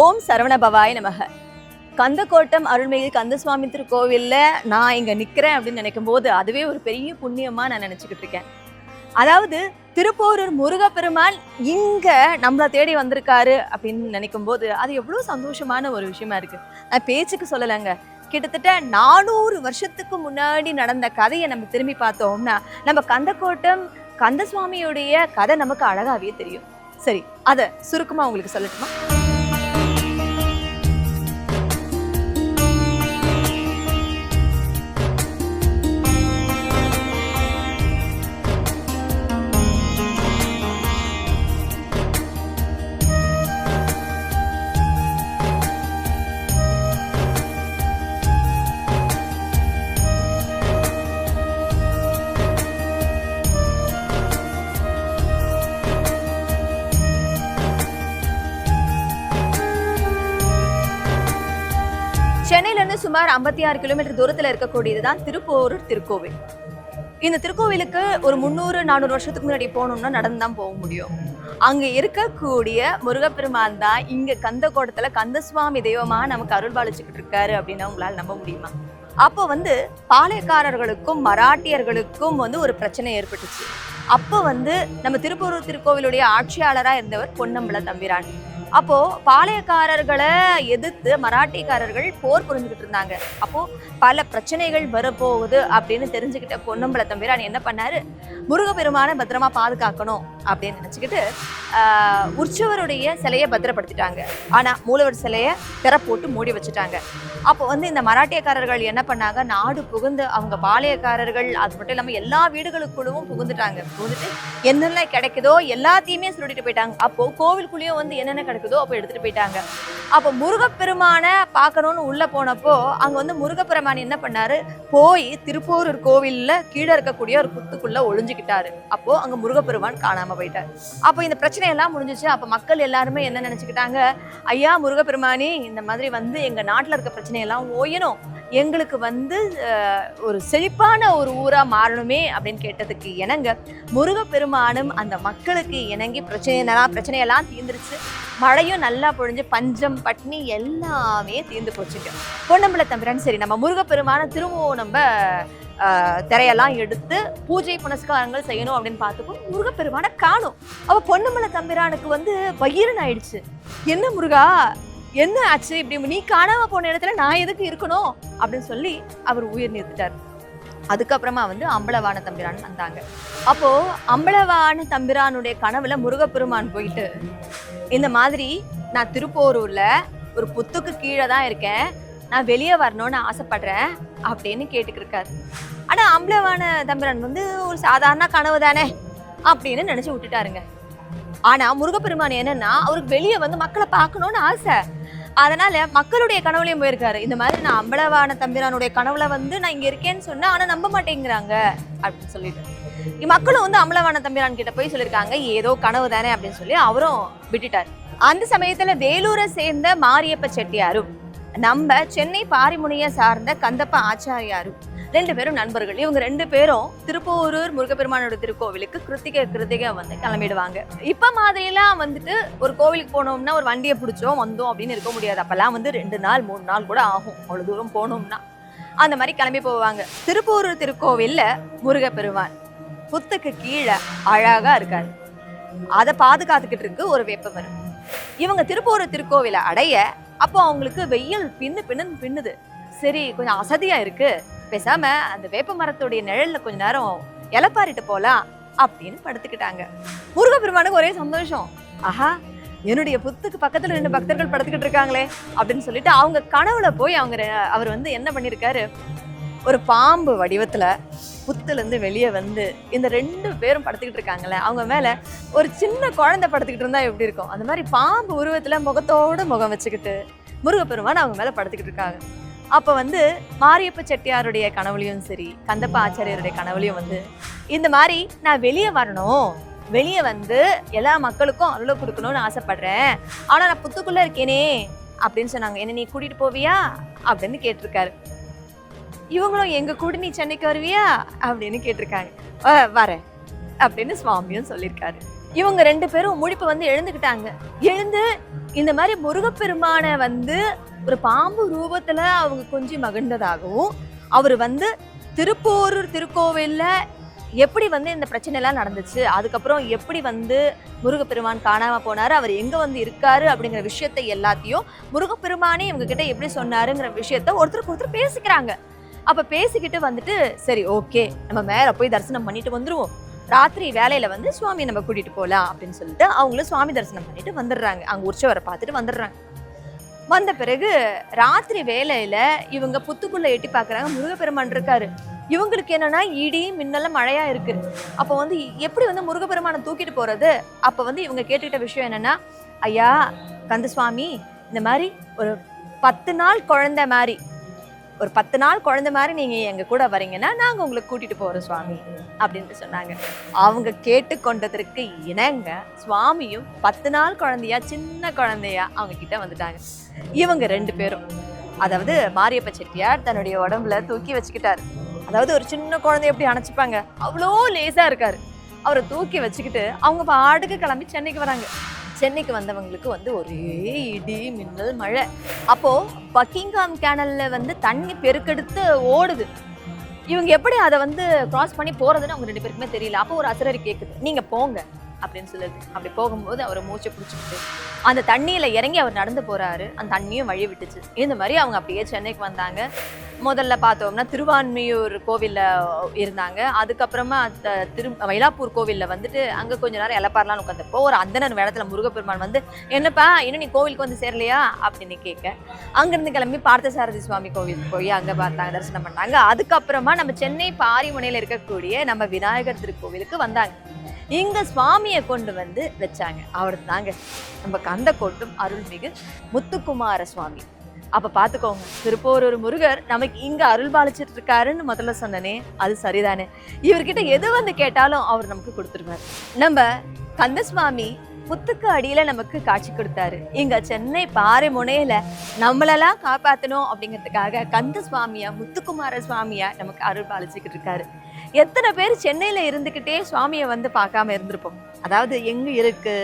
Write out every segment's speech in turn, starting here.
ஓம் சரவணபவாய் நமக. கந்தக்கோட்டம் அருள்மிகு கந்தசுவாமி திருக்கோவில்ல நான் இங்க நிக்கிறேன் அப்படின்னு நினைக்கும் போது அதுவே ஒரு பெரிய புண்ணியமா நான் நினைச்சுக்கிட்டு இருக்கேன். அதாவது திருப்போரூர் முருகப்பெருமான் இங்க நம்மளை தேடி வந்திருக்காரு அப்படின்னு நினைக்கும் போது அது எவ்வளவு சந்தோஷமான ஒரு விஷயமா இருக்கு. நான் பேச்சுக்கு சொல்லலைங்க. கிட்டத்தட்ட நானூறு வருஷத்துக்கு முன்னாடி நடந்த கதையை நம்ம திரும்பி பார்த்தோம்னா நம்ம கந்தக்கோட்டம் கந்தசுவாமியுடைய கதை நமக்கு அழகாவே தெரியும். சரி அதை சுருக்கமாக உங்களுக்கு சொல்லட்டுமா? இருந்து சுமார் ஐம்பத்தி ஆறு கிலோமீட்டர் இருக்கக்கூடியது தான் திருப்போரூர் திருக்கோவில். இந்த திருக்கோவிலுக்கு ஒரு முந்நூறு நானூறு வருஷத்துக்கு முன்னாடி போகணும்னா நடந்து தான் போக முடியும். அங்கே இருக்கக்கூடிய முருகப்பெருமான் தான் இங்க கந்தக்கோட்டத்துல கந்தசுவாமி தெய்வமாக நமக்கு அருள் பாலிச்சுக்கிட்டு இருக்காரு அப்படின்னு உங்களால் நம்ப முடியுமா? அப்போ வந்து பாளையக்காரர்களுக்கும் மராட்டியர்களுக்கும் வந்து ஒரு பிரச்சனை ஏற்பட்டுச்சு. அப்போ வந்து நம்ம திருப்பூர் திருக்கோவிலுடைய ஆட்சியாளராக இருந்தவர் பொன்னம்பல தம்பிரான். அப்போ பாளையக்காரர்களை எதிர்த்து மராட்டிக்காரர்கள் போர் புரிஞ்சுக்கிட்டு இருந்தாங்க. அப்போ பல பிரச்சனைகள் வரப்போகுது அப்படின்னு தெரிஞ்சுக்கிட்ட பொன்னம்பல தம்பிரான் என்ன பண்ணாரு? முருகப்பெருமான பத்திரமா பாதுகாக்கணும். அப்படின்னு நினச்சிக்கிட்டு உற்சவருடைய சிலையை பத்திரப்படுத்திட்டாங்க. ஆனால் மூலவர் சிலையை திற போட்டு மூடி வச்சுட்டாங்க. அப்போ வந்து இந்த மராட்டியக்காரர்கள் என்ன பண்ணாங்க? நாடு புகுந்து அவங்க பாளையக்காரர்கள் அது மட்டும் இல்லாமல் எல்லா வீடுகளுக்குள்ளவும் புகுந்துட்டாங்க. புகுந்துட்டு என்னென்ன கிடைக்குதோ எல்லாத்தையுமே சுருட்டிட்டு போயிட்டாங்க. அப்போ கோவிலுக்குள்ளேயும் வந்து என்னென்ன கிடைக்குதோ அப்போ எடுத்துட்டு போயிட்டாங்க. அப்போ முருகப்பெருமானை பார்க்கணும்னு உள்ளே போனப்போ அங்கே வந்து முருகப்பெருமான் என்ன பண்ணாரு? போய் திருப்போரூர் கோவில்ல கீழே இருக்கக்கூடிய ஒரு குத்துக்குள்ளே ஒழிஞ்சுக்கிட்டாரு அப்போ அங்கே முருகப்பெருமான் காணாம போயிட்டார். அப்போ இந்த பிரச்சனை எல்லாம் முடிஞ்சுச்சு. அப்போ மக்கள் எல்லாருமே என்ன நினச்சிக்கிட்டாங்க? ஐயா முருகப்பெருமானி இந்த மாதிரி வந்து எங்க நாட்டில் இருக்க பிரச்சனையெல்லாம் ஓயணும். எங்களுக்கு வந்து ஒரு செழிப்பான ஒரு ஊராக மாறணுமே அப்படின்னு கேட்டதுக்கு இணங்க முருகப்பெருமானும் அந்த மக்களுக்கு இணங்கி பிரச்சனைலாம் பிரச்சனையெல்லாம் தீர்ந்துருச்சு. மழையும் நல்லா பொழிஞ்சு பஞ்சம் பட்னி எல்லாமே தீர்ந்து போச்சுங்க. பொன்னம்பல தம்பிரான் சரி நம்ம முருகப்பெருமான திரும்பவும் நம்ம திரையெல்லாம் எடுத்து பூஜை புனஸ்காரங்கள் செய்யணும் அப்படின்னு பார்த்தப்போ முருகப்பெருமானை காணும். அவ பொன்னம்பல தம்பிரானுக்கு வந்து பகீரன் ஆயிடுச்சு. என்ன முருகா என்ன ஆச்சு? இப்படி நீ காணாம போன இடத்துல நான் எதுக்கு இருக்கணும்? அப்படின்னு சொல்லி அவர் உயிர் நிறுத்திட்டார். அதுக்கப்புறமா வந்து அம்பலவான தம்பிரான் வந்தாங்க. அப்போ அம்பலவான தம்பிரானுடைய கனவுல முருகப்பெருமான் போயிட்டு இந்த மாதிரி நான் திருப்போரூர்ல ஒரு புத்துக்கு கீழே தான் இருக்கேன். நான் வெளியே வரணும்னு ஆசைப்படுறேன். அப்படின்னு கேட்டுக்கிருக்காரு. ஆனா அம்பளவான தம்பிரான் வந்து ஒரு சாதாரண கனவு தானே அப்படின்னு நினைச்சு விட்டுட்டாருங்க. ஆனா முருகப்பெருமான் என்னன்னா அவருக்கு வெளியே வந்து மக்களை பார்க்கணும்னு ஆசை. அதனால மக்களுடைய கனவுலையும் போயிருக்காரு. இந்த மாதிரி நான் அம்பளவான தம்பிரானுடைய கனவுல வந்து நான் இங்க இருக்கேன்னு சொன்னேன் ஆனா நம்ப மாட்டேங்கிறாங்க அப்படின்னு சொல்லிட்டு. மக்களும் வந்து அம்பளவான தம்பிரான் கிட்ட போய் சொல்லியிருக்காங்க ஏதோ கனவு தானே அப்படின்னு சொல்லி அவரும் விட்டுட்டார். அந்த சமயத்துல வேலூரை சேர்ந்த மாரியப்ப செட்டியாரும் நம்ம சென்னை பாரிமுனையை சார்ந்த கந்தப்ப ஆச்சாரியாரு. ரெண்டு பேரும் நண்பர்கள். இவங்க ரெண்டு பேரும் திருப்பூரூர் முருகப்பெருமானோட திருக்கோவிலுக்கு கிருத்திகை கிருத்திகை வந்து கிளம்பிடுவாங்க. இப்ப மாதிரிலாம் வந்துட்டு ஒரு கோவிலுக்கு போனோம்னா ஒரு வண்டியை பிடிச்சோம் வந்தோம் அப்படின்னு இருக்க முடியாது. அப்பெல்லாம் வந்து ரெண்டு நாள் மூணு நாள் கூட ஆகும். அவ்வளவு தூரம் போனோம்னா. அந்த மாதிரி கிளம்பி போவாங்க. திருப்பூரூர் திருக்கோவில்ல முருகப்பெருமான் புத்துக்கு கீழே அழகா இருக்காரு. அதை பாதுகாத்துக்கிட்டு இருக்கு ஒரு வேப்பமரம். இவங்க திருப்போரூர் திருக்கோவிலை அடைய அப்போ அவங்களுக்கு வெயில் பின்னு பின்னு பின்னுது. சரி கொஞ்சம் அசதியா இருக்கு. பேசாம அந்த வேப்ப மரத்துடைய நிழல்ல கொஞ்ச நேரம் இலப்பாரிட்டு போலாம் அப்படின்னு படுத்துக்கிட்டாங்க. முருகப்பெருமானுக்கு ஒரே சந்தோஷம். ஆஹா என்னுடைய புத்துக்கு பக்கத்துல ரெண்டு பக்தர்கள் படுத்துக்கிட்டு இருக்காங்களே அப்படின்னு சொல்லிட்டு அவங்க கனவுல போய் அவங்க அவர் வந்து என்ன பண்ணிருக்காரு? ஒரு பாம்பு வடிவத்துல புத்துலேருந்து வெளியே வந்து இந்த ரெண்டு பேரும் படுத்துக்கிட்டு இருக்காங்கல்ல அவங்க மேலே ஒரு சின்ன குழந்தை படுத்துக்கிட்டு இருந்தால் எப்படி இருக்கும்? அந்த மாதிரி பாம்பு உருவத்தில் முகத்தோடு முகம் வச்சுக்கிட்டு முருகப்பெருமான் அவங்க மேலே படுத்துக்கிட்டு இருக்காங்க. அப்போ வந்து மாரியப்ப செட்டியாருடைய கனவுலையும் சரி கந்தப்ப ஆச்சாரியருடைய கனவுலையும் வந்து இந்த மாதிரி நான் வெளியே வரணும் வெளியே வந்து எல்லா மக்களுக்கும் அருளை கொடுக்கணும்னு ஆசைப்படுறேன். ஆனால் நான் புத்துக்குள்ளே இருக்கேனே அப்படின்னு சொன்னாங்க. என்ன நீ கூட்டிகிட்டு போவியா? அப்படின்னு கேட்டிருக்காரு. இவங்களும் எங்க கூட நீ சென்னைக்கு வருவியா? அப்படின்னு கேட்டிருக்காங்க. வரேன் அப்படின்னு சுவாமியும் சொல்லியிருக்காரு. இவங்க ரெண்டு பேரும் முழிப்பு வந்து எழுந்துக்கிட்டாங்க. எழுந்து இந்த மாதிரி முருகப்பெருமானை வந்து ஒரு பாம்பு ரூபத்துல அவங்க கொஞ்சம் மகிழ்ந்ததாகவும் அவர் வந்து திருப்போரூர் திருக்கோவில்ல எப்படி வந்து இந்த பிரச்சனை எல்லாம் நடந்துச்சு? அதுக்கப்புறம் எப்படி வந்து முருகப்பெருமான் காணாம போனாரு? அவர் எங்க வந்து இருக்காரு? அப்படிங்கிற விஷயத்தை எல்லாத்தையும் முருகப்பெருமானே இவங்க கிட்ட எப்படி சொன்னாருங்கிற விஷயத்த ஒருத்தருக்கு ஒருத்தர் பேசிக்கிறாங்க. அப்போ பேசிக்கிட்டு வந்துட்டு சரி ஓகே நம்ம மேலே போய் தரிசனம் பண்ணிட்டு வந்துடுவோம் ராத்திரி வேலையில வந்து சுவாமி நம்ம கூட்டிட்டு போகலாம் அப்படின்னு சொல்லிட்டு அவங்களும் சுவாமி தரிசனம் பண்ணிட்டு வந்துடுறாங்க. அங்க உற்சவரை பார்த்துட்டு வந்துடுறாங்க. வந்த பிறகு ராத்திரி வேலையில இவங்க புத்துக்குள்ள எட்டி பார்க்குறாங்க. முருகப்பெருமான் இருக்காரு. இவங்களுக்கு என்னன்னா இடி மின்னல மழையா இருக்கு. அப்போ வந்து எப்படி வந்து முருகப்பெருமானை தூக்கிட்டு போறது? அப்போ வந்து இவங்க கேட்டுக்கிட்ட விஷயம் என்னன்னா ஐயா கந்தசுவாமி இந்த மாதிரி ஒரு பத்து நாள் குழந்தை மாதிரி ஒரு பத்து நாள் குழந்தை மாதிரி நீங்க எங்க கூட வரீங்கன்னா நாங்க உங்களை கூட்டிட்டு போறோம் சுவாமி அப்படின்ட்டு சொன்னாங்க. அவங்க கேட்டுக்கொண்டதற்கு இணங்க சுவாமியும் பத்து நாள் குழந்தையா சின்ன குழந்தையா அவங்க கிட்ட வந்துட்டாங்க. இவங்க ரெண்டு பேரும். அதாவது மாரியப்ப செட்டியார் தன்னுடைய உடம்புல தூக்கி வச்சுக்கிட்டாரு. அதாவது ஒரு சின்ன குழந்தைய எப்படி அணைச்சிப்பாங்க? அவ்வளோ லேசா இருக்காரு. அவரை தூக்கி வச்சுக்கிட்டு அவங்க பாட்டுக்கு கிளம்பி சென்னைக்கு வராங்க. சென்னைக்கு வந்தவங்களுக்கு வந்து ஒரே இடி மின்னல் மழை. அப்போ பக்கிங்காம் கேனல்ல வந்து தண்ணி பெருக்கெடுத்து ஓடுது. இவங்க எப்படி அதை வந்து கிராஸ் பண்ணி போறதுன்னு அவங்க ரெண்டு பேருக்குமே தெரியல. அப்போ ஒரு அசரரி கேக்குது. நீங்க போங்க. அப்படின்னு சொல்லுது அப்படி போகும்போது அவர் மூச்சை பிடிச்சிக்கிட்டு அந்த தண்ணியில் இறங்கி அவர் நடந்து போகிறாரு அந்த தண்ணியும் வழி விட்டுச்சு. இந்த மாதிரி அவங்க அப்படியே சென்னைக்கு வந்தாங்க. முதல்ல பார்த்தோம்னா திருவான்மியூர் கோவிலில் இருந்தாங்க. அதுக்கப்புறமா அந்த திரு மயிலாப்பூர் கோவிலில் வந்துட்டு அங்கே கொஞ்ச நேரம் இலப்பாரலாம் உட்காந்துப்போ ஒரு அந்தனர் வேடத்தில் முருகப்பெருமான் வந்து என்னப்பா இன்னும் நீ கோவிலுக்கு வந்து சேரலையா? அப்படின்னு கேட்க அங்கேருந்து கிளம்பி பார்த்தசாரதி சுவாமி கோவிலுக்கு போய் அங்கே பார்த்தாங்க தரிசனம் பண்ணாங்க. அதுக்கப்புறமா நம்ம சென்னை பாரிமுனையில் இருக்கக்கூடிய நம்ம விநாயகர் திருக்கோவிலுக்கு வந்தாங்க. இங்க சுவாமியை கொண்டு வந்து வச்சாங்க. அவர் தாங்க நம்ம கந்த கொட்டும் அருள்மிகு முத்துக்குமார சுவாமி. அப்ப பாத்துக்கோங்க திருப்போரூர் முருகர் நமக்கு இங்க அருள் பாலிச்சிட்டு இருக்காருன்னு முதல்ல சொன்னனே அது சரிதானே? இவர்கிட்ட எது வந்து கேட்டாலும் அவர் நமக்கு கொடுத்துருவார். நம்ம கந்தசுவாமி புத்துக்கு அடியில நமக்கு காட்சி கொடுத்தாரு. இங்க சென்னை பாறை முனையில நம்மளெல்லாம் காப்பாத்தணும் அப்படிங்கிறதுக்காக கந்த சுவாமியா முத்துக்குமார சுவாமியா நமக்கு அருள் பாலிச்சுக்கிட்டு இருக்காரு. எத்தனை பேர் சென்னையில இருந்துகிட்டே சுவாமியை வந்து பார்க்காம இருந்திருப்போம். அதாவது எங்க இருக்கு?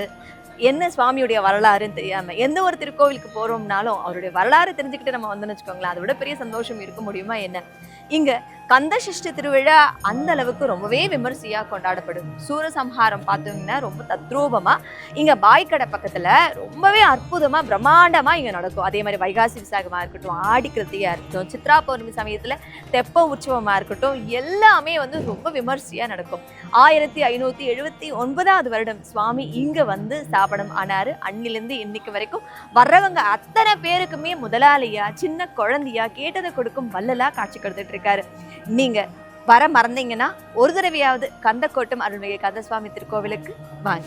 என்ன சுவாமியுடைய வரலாறுன்னு தெரியாம எந்த ஒரு திருக்கோவிலுக்கு போறோம்னாலும் அவருடைய வரலாறு தெரிஞ்சுக்கிட்டு நம்ம வந்தோம்னு வச்சுக்கோங்களேன் அதை விட பெரிய சந்தோஷம் இருக்க முடியுமா என்ன? இங்க கந்த சஷ்டி திருவிழா அந்த அளவுக்கு ரொம்பவே விமரிசையா கொண்டாடப்படும். சூரசம்ஹாரம் பார்த்தீங்கன்னா ரொம்ப தத்ரூபமா இங்க பாய்க்கடை பக்கத்துல ரொம்பவே அற்புதமா பிரம்மாண்டமா இங்க நடக்கும். அதே மாதிரி வைகாசி விசாகமா இருக்கட்டும் ஆடி இருக்கட்டும் சித்ரா பௌர்ணமி சமயத்துல தெப்ப உற்சவமா இருக்கட்டும் எல்லாமே வந்து ரொம்ப விமர்சையா நடக்கும். ஆயிரத்தி ஐநூத்தி எழுபத்தி ஒன்பதாவது வருடம் சுவாமி இங்க வந்து ஸ்தாபனம் ஆனாரு. அன்னிலிருந்து இன்னைக்கு வரைக்கும் வர்றவங்க அத்தனை பேருக்குமே முதலாளியா சின்ன குழந்தையா கேட்டதை கொடுக்கும் வல்லலா காட்சி கொடுத்துட்டு இருக்காரு. நீங்க வர மறந்தீங்கன்னா ஒரு தடவையாவது கந்தக்கோட்டம் அருள்மிகு கந்தசுவாமி திருக்கோவிலுக்கு வாங்க.